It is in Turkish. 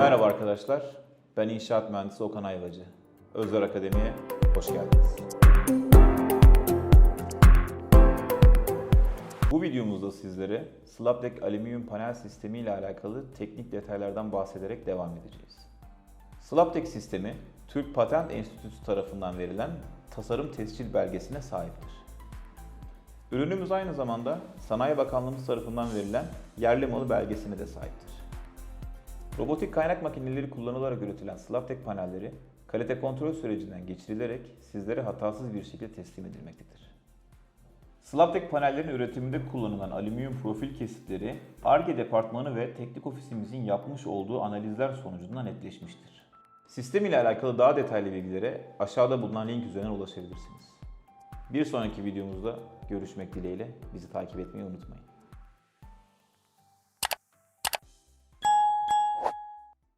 Merhaba arkadaşlar, ben inşaat mühendisi Okan Ayvacı. Özler Akademi'ye hoş geldiniz. Bu videomuzda sizlere Slabdeck alüminyum panel sistemi ile alakalı teknik detaylardan bahsederek devam edeceğiz. Slabdeck sistemi, Türk Patent Enstitüsü tarafından verilen tasarım tescil belgesine sahiptir. Ürünümüz aynı zamanda Sanayi Bakanlığımız tarafından verilen yerli malı belgesine de sahiptir. Robotik kaynak makineleri kullanılarak üretilen Slaptek panelleri kalite kontrol sürecinden geçirilerek sizlere hatasız bir şekilde teslim edilmektedir. Slaptek panellerin üretiminde kullanılan alüminyum profil kesitleri ARGE departmanı ve teknik ofisimizin yapmış olduğu analizler sonucunda netleşmiştir. Sistem ile alakalı daha detaylı bilgilere aşağıda bulunan link üzerinden ulaşabilirsiniz. Bir sonraki videomuzda görüşmek dileğiyle bizi takip etmeyi unutmayın.